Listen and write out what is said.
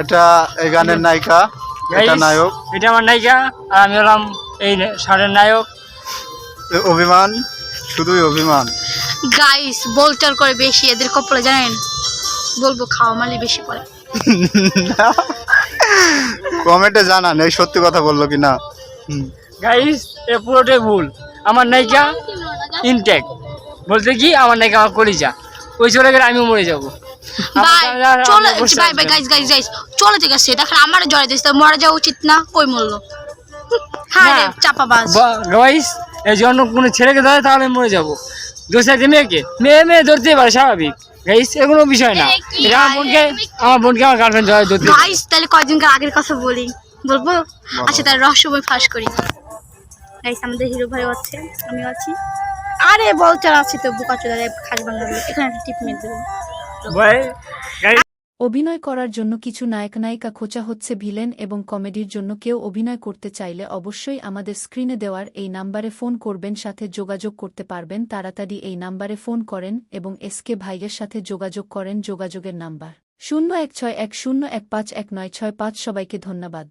এটা এই গানের নায়িকা এটা নায়ক। এটা আমার নায়িকা আর আমি হলাম এই ষাঁড়ের নায়ক। অভিমান শুধুই অভিমান। গাইস বলচার করে বেশি এদের কপালে জানেন? বলব খাওয়া মালি বেশি পড়ে কমেন্টে জানান এই সত্যি কথা বলল কি না গাইস এ পুরোটাই ভুল। আমার নায়িকা ইনটেক বলতে কি আমার নায়িকা আমার কলিজা। ওই চলে গেলে আমিও মরে যাব। চলে দেখেন আমার জড়ে দিচ্ছে মরা যাওয়া উচিত না কই মরলো? হ্যাঁ রে চাপাবাজ। গাইস এই জন্য কোনো ছেলেকে ধরে তাহলে মরে যাব। দোষ আছে মেয়েকে? মেয়ে মেয়ে ধরতেই পারে স্বাভাবিক। গাইস এগুলো বিষয় না। আমার বোনকে আমার বোনকে আমার গার্লফ্রেন্ড ধরে ধরতে। গাইস তাহলে আগের কথা বলি। বলব? আচ্ছা তার রহস্যময় ফাঁস করি। গাইস আমাদের হিরো ভাই আছে আমি আছি। আরে বলচার আছে তো বোকা চলে খাস বাংলা এখানে একটা টিপ মেরে দেবো। ভাই অভিনয় করার জন্য কিছু নায়ক নায়িকা খোঁচা হচ্ছে ভিলেন এবং কমেডির জন্য কেউ অভিনয় করতে চাইলে অবশ্যই আমাদের স্ক্রিনে দেওয়ার এই নাম্বারে ফোন করবেন সাথে যোগাযোগ করতে পারবেন। তাড়াতাড়ি এই নাম্বারে ফোন করেন এবং এসকে ভাইয়ের সাথে যোগাযোগ করেন যোগাযোগের নাম্বার। শূন্য এক ছয় এক শূন্য এক পাঁচ এক নয় ছয় পাঁচ সবাইকে ধন্যবাদ।